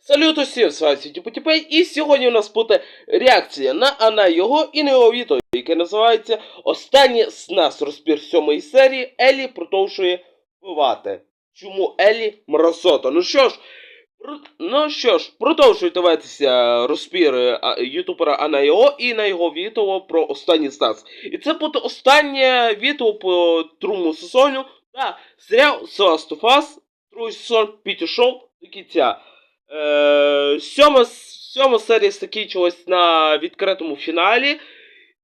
Салют усім, з вами Сітіпотіпей, і сьогодні у нас буде реакція на Ана його і на його відео, яке називається Останнє з нас розпір сьомої серії Елі продовжує вбивати. Чому Елі мразота? Ну що ж, ну що ж, продовжує дивитися розпір ютубера Ана його і на його відео про останній з нас. І це буде останнє відео по другому сезону. Та серіал Us, другий сезон підійшов до кінця. Е, сьома, сьома серія закінчилась на відкритому фіналі.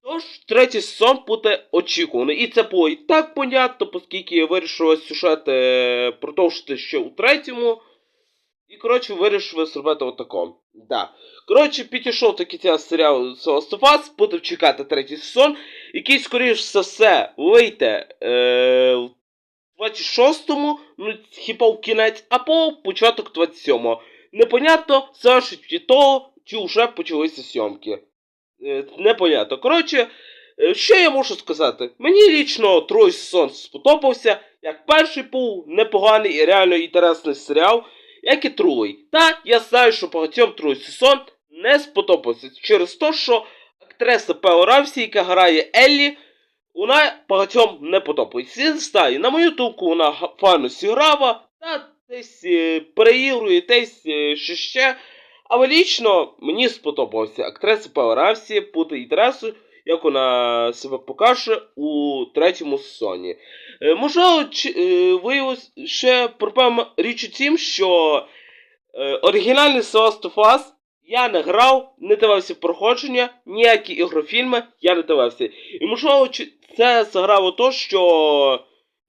Тож третій сезон буде очікуваний. І це було і так понятно, оскільки вирішили сюжет е, продовжити ще у третьому. І, коротше, вирішили зробити отако. Да. Коротше, підійшов кінця серіалу The Last будемо чекати третій сезон, який, скоріш за все, вийде е, в 26-му, ну, хіба в кінець, або початок 27-го. Непонятно, залежить від того, чи вже почалися зйомки. Е, непонятно. Коротше, е, що я можу сказати? Мені лічно другий сезон сподобався, як перший був непоганий і реально інтересний серіал, як і другий. Та я знаю, що багатьом другий сезон не сподобався через те, що актриса Пео Равсі, яка грає Еллі, вона багатьом не подобається. Знаю, на мою думку, вона файно зіграла, та десь е, переігрує, десь е, ще. Але лічно мені сподобалася актриса Пео Равсі, буде інтересу, як вона себе покаже у третьому сезоні. Е, Можливо, виявилось ще проблема річ у тім, що оригінальний Last Us я не грав, не дивився проходження, ніякі ігрофільми я не дивився. І можливо, це заграло то, що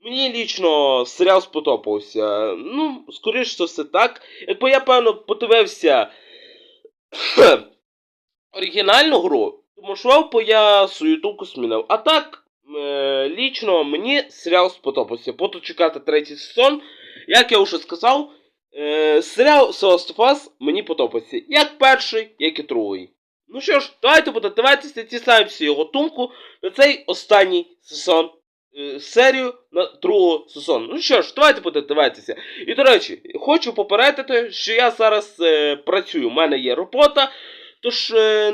мені лічно серіал сподобався. Ну, скоріш за все так. Якби я, певно, подивився оригінальну гру, то можливо б я свою думку змінив. А так, е, лічно мені серіал сподобався. Буду чекати третій сезон. Як я вже сказав, е, серіал Last of Us мені подобається. Як перший, як і другий. Ну що ж, давайте будемо дивитися, дізнаємося його думку на цей останній сезон. Е, Серію на другого сезону. Ну що ж, давайте будемо дивитися. І до речі, хочу попередити, що я зараз е, працюю. У мене є робота. Тож е,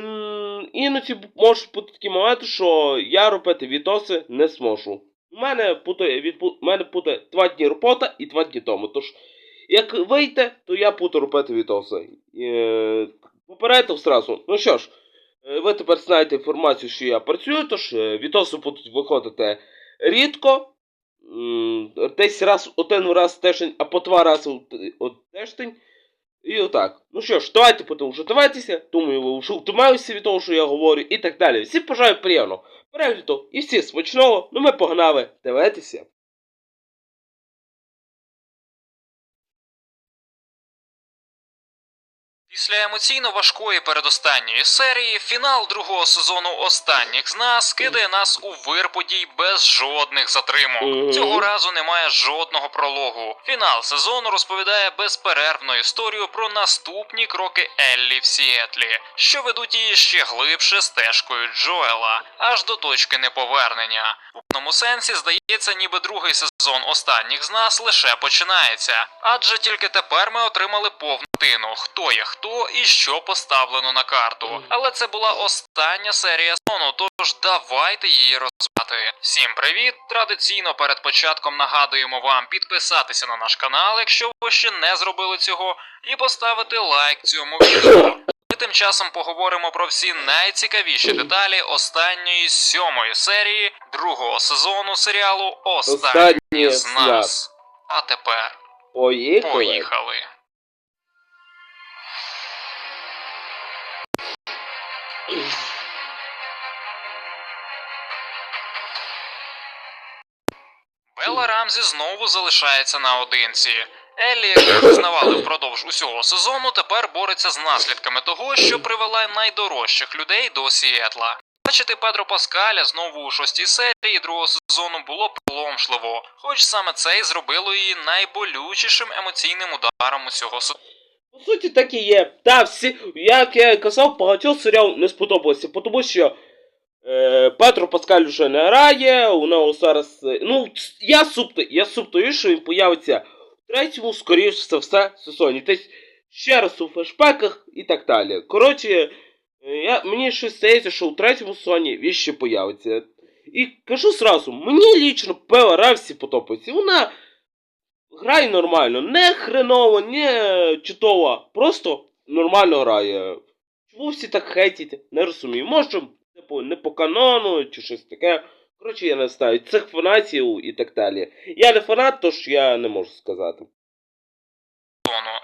іноді можуть бути такі моменти, що я робити відоси не зможу. У мене буде, відбу... у мене буде два дні робота і два дні тому. Тож, як вийде, то я буду робити відоси. Е, попередив зразу. Ну що ж, е, ви тепер знаєте інформацію, що я працюю, тож е, відоси будуть виходити рідко. Десь раз один раз тиждень, а по два рази тиждень. І отак. Ну що ж, давайте потім. вже. Думаю, ви вже втомилися від того, що я говорю, і так далі. Всім бажаю приємного перегляду і всі смачного. Ну ми погнали дивитися. Після емоційно важкої передостанньої серії фінал другого сезону останніх з нас кидає нас у вир подій без жодних затримок. Цього разу немає жодного прологу. Фінал сезону розповідає безперервну історію про наступні кроки Еллі в Сіетлі, що ведуть її ще глибше стежкою Джоела, аж до точки неповернення. У певному сенсі здається, ніби другий сезон останніх з нас лише починається, адже тільки тепер ми отримали повну картину, хто є хто і що поставлено на карту. Але це була остання серія сезону, тож давайте її розбати. Всім привіт! Традиційно перед початком нагадуємо вам підписатися на наш канал, якщо ви ще не зробили цього, і поставити лайк цьому відео. Ми тим часом поговоримо про всі найцікавіші деталі останньої сьомої серії другого сезону серіалу Останні з нас. А тепер Поїхали. поїхали. Белла Рамзі знову залишається наодинці. Еллі, як визнавали впродовж усього сезону, тепер бореться з наслідками того, що привела найдорожчих людей до Сіетла. Бачити Педро Паскаля знову у шостій серії другого сезону було приголомшливо, хоч саме це і зробило її найболючішим емоційним ударом усього сезону. По суті, так і є. Та всі, як я і казав, багатьох серіал не сподобався, тому що е, Петро Паскаль вже не грає, у нього зараз. е, Ну, я суптую, я суптую, що він появиться в третьому, скоріш за все, сезоні. Тобто, ще раз у флешбеках і так далі. Коротше, е, я, мені щось здається, що у третьому сезоні він ще появиться. І кажу сразу, мені лічно Пела всі подобається. Вона грає нормально, не хреново, не чудово, просто нормально грає. Чому всі так хейтять? Не розумію. Може, типу, не по канону чи щось таке. Коротше, я не знаю, цих фанатів і так далі. Я не фанат, тож я не можу сказати.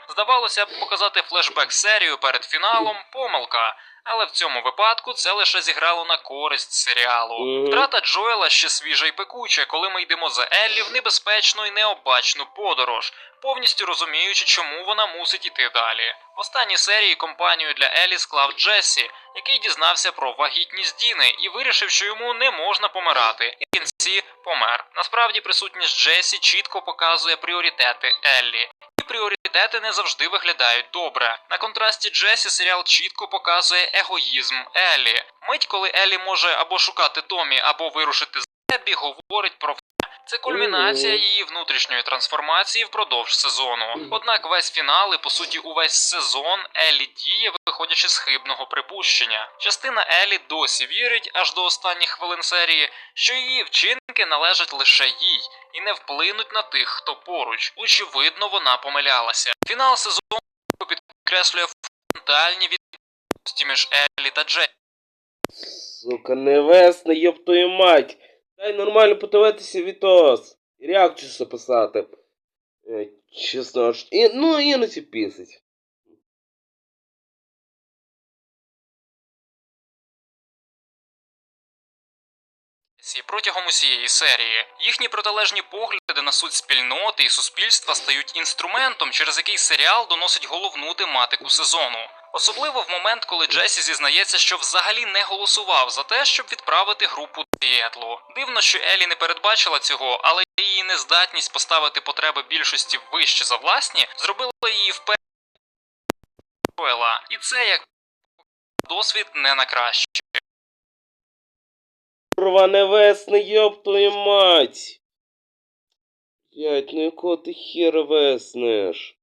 Здавалося б, показати флешбек серію перед фіналом помилка. Але в цьому випадку це лише зіграло на користь серіалу. Втрата Джоела ще свіжа і пекуча, коли ми йдемо за Еллі в небезпечну і необачну подорож, повністю розуміючи, чому вона мусить іти далі. В останній серії компанію для Еллі склав Джесі, який дізнався про вагітність Діни і вирішив, що йому не можна помирати. І в кінці помер. Насправді присутність Джесі чітко показує пріоритети Еллі. Пріоритети не завжди виглядають добре. На контрасті Джесі серіал чітко показує егоїзм Елі. Мить, коли Елі може або шукати Томі, або вирушити з Еббі, говорить про. Це кульмінація її внутрішньої трансформації впродовж сезону. Однак весь фінал і по суті увесь сезон Еллі діє, виходячи з хибного припущення. Частина Еллі досі вірить аж до останніх хвилин серії, що її вчинки належать лише їй і не вплинуть на тих, хто поруч. Очевидно, вона помилялася. Фінал сезону підкреслює фундаментальні відмінності між Еллі та Джей. Сука, невесна, ёб твою мать. Дай нормально подивитися відос. І реакцію записати. Е, Чесно, аж. І, ну, іноді пісить. Протягом усієї серії їхні протилежні погляди на суть спільноти і суспільства стають інструментом, через який серіал доносить головну тематику сезону. Особливо в момент, коли Джесі зізнається, що взагалі не голосував за те, щоб відправити групу Сіетлу. Дивно, що Елі не передбачила цього, але її нездатність поставити потреби більшості вище за власні зробила її впевненою. І це як досвід не на краще. Курва невесна, ёб твою мать. Блять, ну якого ти хера веснеш?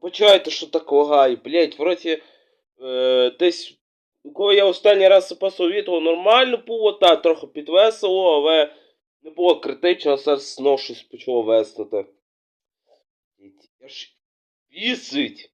Почайте, що так лагає, блять, вроді е, десь, коли я останній раз вітру, нормально було, та, трохи підвесело, але не було критично, зараз знов щось почало веснути. Блядь, Я ж бісить.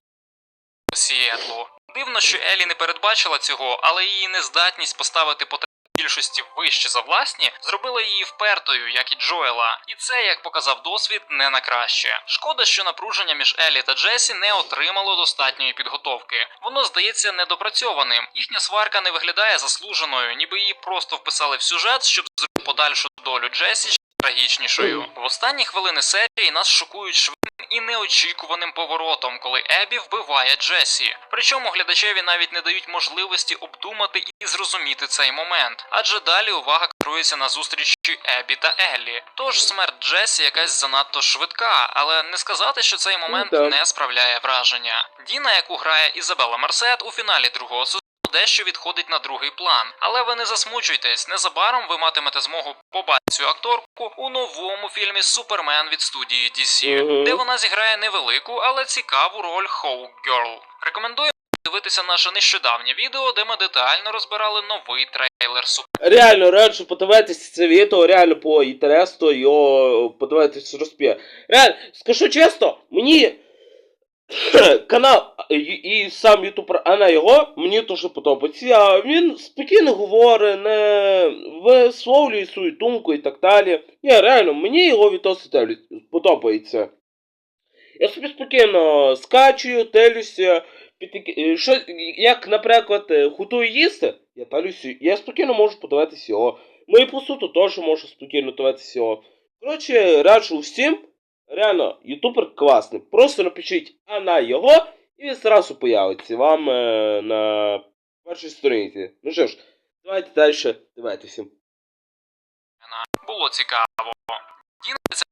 Сіетлу. Дивно, що Елі не передбачила цього, але її нездатність поставити потреби більшості вище за власні зробила її впертою, як і Джоела. І це, як показав досвід, не на краще. Шкода, що напруження між Елі та Джесі не отримало достатньої підготовки. Воно здається недопрацьованим. Їхня сварка не виглядає заслуженою, ніби її просто вписали в сюжет, щоб зробити подальшу долю Джесі трагічнішою. В останні хвилини серії нас шокують швидким і неочікуваним поворотом, коли Ебі вбиває Джесі. Причому глядачеві навіть не дають можливості обдумати і зрозуміти цей момент, адже далі увага керується на зустрічі Ебі та Еллі. Тож смерть Джесі якась занадто швидка, але не сказати, що цей момент Ну, не справляє враження. Діна, яку грає Ізабела Марсет у фіналі другого сезону. Дещо відходить на другий план, але ви не засмучуйтесь. Незабаром ви матимете змогу побачити цю акторку у новому фільмі Супермен від студії DC, де вона зіграє невелику, але цікаву роль Хоу Герл. Рекомендую дивитися наше нещодавнє відео, де ми детально розбирали новий трейлер Супермен. Реально, раджу подивитися це відео, реально по інтересу його подивитися розпір. Реально, скажу чесно, мені канал і, і сам ютубер Ана його мені дуже подобається. А Він спокійно говорить, не висловлює свою думку і так далі. Ні, реально, мені його відоси подобається. Я собі спокійно скачую, телюся, е, що, як, наприклад, е, готую їсти, я талюся, я спокійно можу подивитися його. Мої посуду теж можу спокійно дивитися його. Коротше, раджу всім, реально, ютубер класний. Просто напишіть а на його, і він зразу появиться вам е, на першій сторінці. Ну що ж, давайте далі дивитися. Було цікаво. Діна це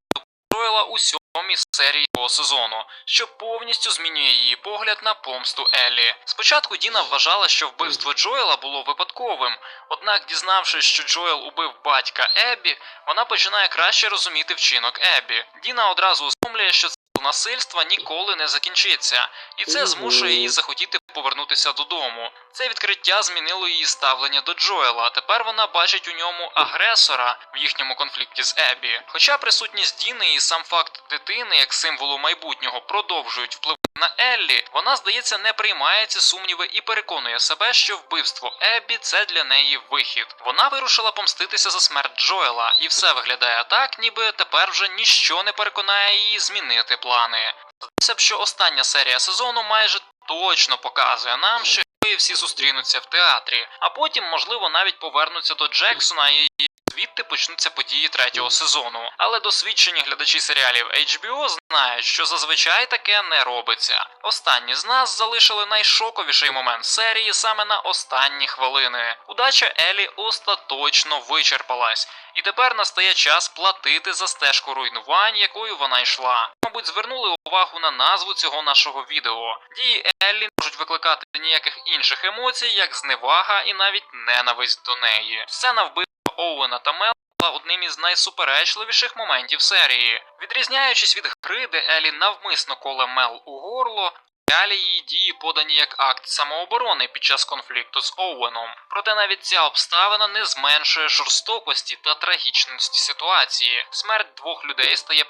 Джоела у сьомій серії цього сезону, що повністю змінює її погляд на помсту Еллі. Спочатку Діна вважала, що вбивство Джоела було випадковим, однак, дізнавшись, що Джоел убив батька Еббі, вона починає краще розуміти вчинок Еббі. Діна одразу усвідомлює, що це насильства ніколи не закінчиться, і це змушує її захотіти повернутися додому. Це відкриття змінило її ставлення до Джоела. Тепер вона бачить у ньому агресора в їхньому конфлікті з Ебі. Хоча присутність Діни і сам факт дитини як символу майбутнього продовжують впливати на Еллі, вона, здається, не приймає ці сумніви і переконує себе, що вбивство Еббі це для неї вихід. Вона вирушила помститися за смерть Джоела, і все виглядає так, ніби тепер вже ніщо не переконає її змінити плани. Здається б, що остання серія сезону майже точно показує нам, що всі зустрінуться в театрі, а потім, можливо, навіть повернуться до Джексона і звідти почнуться події третього сезону. Але досвідчені глядачі серіалів HBO знають, що зазвичай таке не робиться. Останні з нас залишили найшоковіший момент серії саме на останні хвилини. Удача Елі остаточно вичерпалась, і тепер настає час платити за стежку руйнувань, якою вона йшла. Мабуть, звернули увагу на назву цього нашого відео. Дії Еллі можуть викликати ніяких інших емоцій, як зневага і навіть ненависть до неї. Сцена вбивства Оуена та Мел була одним із найсуперечливіших моментів серії. Відрізняючись від гри, де Елі навмисно коле Мел у горло, Далі її дії подані як акт самооборони під час конфлікту з Оуеном. Проте навіть ця обставина не зменшує жорстокості та трагічності ситуації. Смерть двох людей стає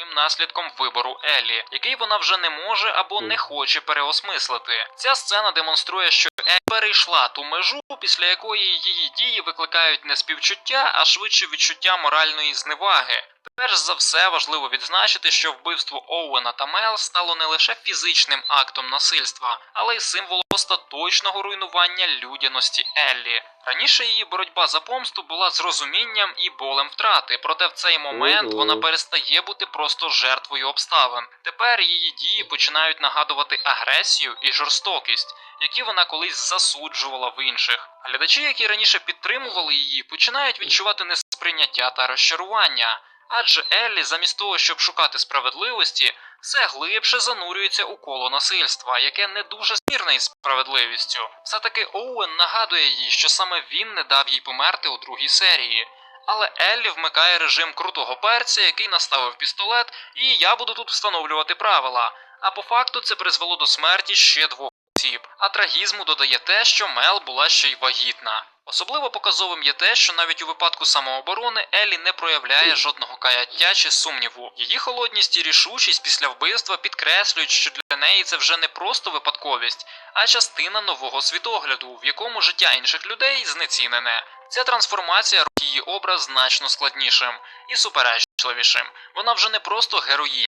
прямим наслідком вибору Еллі, який вона вже не може або не хоче переосмислити. Ця сцена демонструє, що Еллі перейшла ту межу, після якої її дії викликають не співчуття, а швидше відчуття моральної зневаги. Перш за все важливо відзначити, що вбивство Оуена та Мел стало не лише фізичним актом насильства, але й символом остаточного руйнування людяності Еллі. Раніше її боротьба за помсту була з розумінням і болем втрати, проте в цей момент вона перестає бути просто жертвою обставин. Тепер її дії починають нагадувати агресію і жорстокість, які вона колись засуджувала в інших. Глядачі, які раніше підтримували її, починають відчувати несприйняття та розчарування. Адже Еллі, замість того, щоб шукати справедливості, все глибше занурюється у коло насильства, яке не дуже спірне із справедливістю. Все-таки Оуен нагадує їй, що саме він не дав їй померти у другій серії. Але Еллі вмикає режим крутого перця, який наставив пістолет, і я буду тут встановлювати правила. А по факту це призвело до смерті ще двох осіб. А трагізму додає те, що Мел була ще й вагітна. Особливо показовим є те, що навіть у випадку самооборони Еллі не проявляє жодного каяття чи сумніву. Її холодність і рішучість після вбивства підкреслюють, що для неї це вже не просто випадковість, а частина нового світогляду, в якому життя інших людей знецінене. Ця трансформація робить її образ значно складнішим і суперечливішим. Вона вже не просто героїня,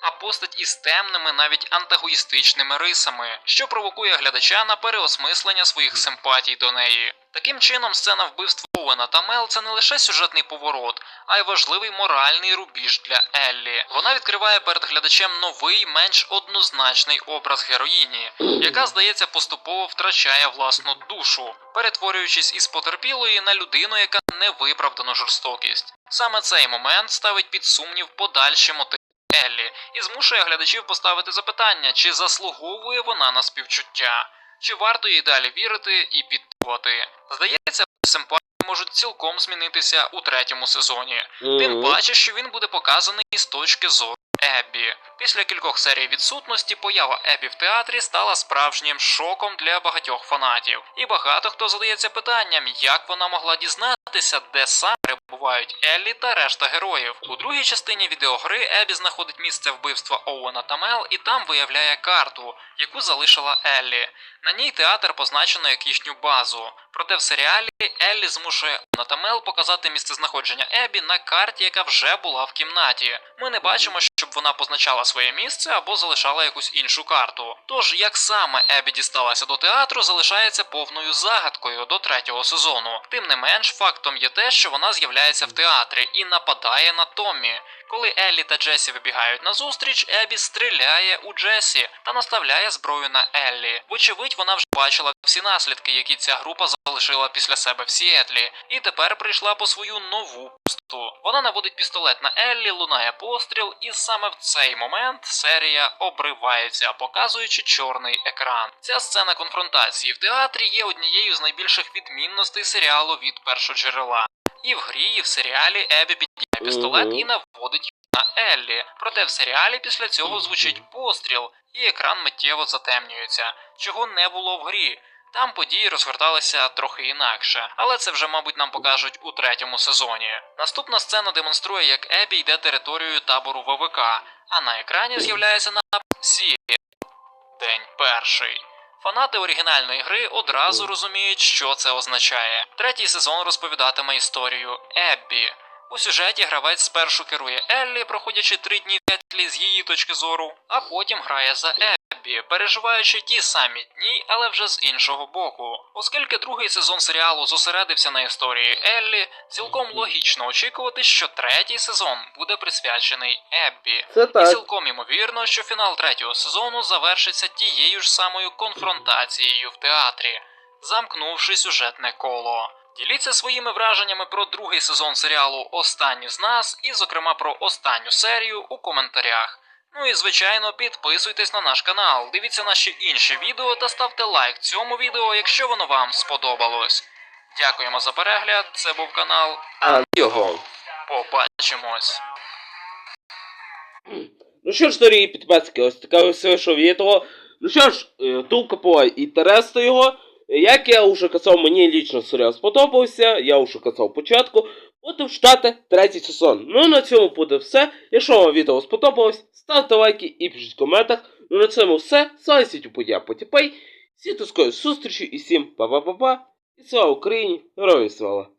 а постать із темними, навіть антагоїстичними рисами, що провокує глядача на переосмислення своїх симпатій до неї. Таким чином, сцена вбивства Оуена та Мел це не лише сюжетний поворот, а й важливий моральний рубіж для Еллі. Вона відкриває перед глядачем новий, менш однозначний образ героїні, яка, здається, поступово втрачає власну душу, перетворюючись із потерпілої на людину, яка невиправдану жорстокість. Саме цей момент ставить під сумнів подальші мотиви Еллі і змушує глядачів поставити запитання, чи заслуговує вона на співчуття, чи варто їй далі вірити і підтримувати. Здається, симпатії можуть цілком змінитися у третьому сезоні. Тим паче, що він буде показаний з точки зору Еббі. Після кількох серій відсутності поява Еббі в театрі стала справжнім шоком для багатьох фанатів. І багато хто задається питанням, як вона могла дізнатися, де саме перебувають Еллі та решта героїв. У другій частині відеогри Еббі знаходить місце вбивства Оуена та Мел і там виявляє карту, яку залишила Еллі. На ній театр позначено як їхню базу. Проте в серіалі Еллі змушує Оуена та Мел показати місцезнаходження Еббі на карті, яка вже була в кімнаті. Ми не бачимо, щоб вона позначала своє місце або залишала якусь іншу карту. Тож, як саме Еббі дісталася до театру, залишається повною загадкою до третього сезону. Тим не менш, фактом є те, що вона з'являється в театрі і нападає на Томмі. Коли Еллі та Джесі вибігають на зустріч, Еббі стріляє у Джесі та наставляє зброю на Еллі. Вочевидь, вона вже бачила всі наслідки, які ця група залишила після себе в Сіетлі, і тепер прийшла по свою нову пусту. Вона наводить пістолет на Еллі, лунає постріл, і саме в цей момент серія обривається, показуючи чорний екран. Ця сцена конфронтації в театрі є однією з найбільших відмінностей серіалу від першоджерела. І в грі, і в серіалі Ебі піднімає пістолет і наводить його Еллі. Проте в серіалі після цього звучить постріл, і екран миттєво затемнюється, чого не було в грі. Там події розгорталися трохи інакше, але це вже, мабуть, нам покажуть у третьому сезоні. Наступна сцена демонструє, як Ебі йде територією табору ВВК, а на екрані з'являється напис Сі. День перший. Фанати оригінальної гри одразу розуміють, що це означає. Третій сезон розповідатиме історію Еббі. У сюжеті гравець спершу керує Еллі, проходячи три дні з її точки зору, а потім грає за Еббі, переживаючи ті самі дні, але вже з іншого боку. Оскільки другий сезон серіалу зосередився на історії Еллі, цілком логічно очікувати, що третій сезон буде присвячений Еббі. Це І цілком імовірно, що фінал третього сезону завершиться тією ж самою конфронтацією в театрі, замкнувши сюжетне коло. Діліться своїми враженнями про другий сезон серіалу Останні з нас і, зокрема, про останню серію у коментарях. Ну і звичайно, підписуйтесь на наш канал, дивіться наші інші відео та ставте лайк цьому відео, якщо воно вам сподобалось. Дякуємо за перегляд. Це був канал. А. Побачимось. Ну що ж, дорогі підписки, ось таке ось вийшов відео. Ну що ж, е, думка була інтересна його. Як я вже казав, мені лічно серіал сподобався, я вже казав початку. Будемо штати третій сезон. Ну на цьому буде все. Якщо вам відео сподобалось, ставте лайки і пишіть в коментах. Ну на цьому все. З вами Сітю Подія Потіпей. Всі скорої зустрічі і всім па-па-па-па. І слава Україні! Героям слава!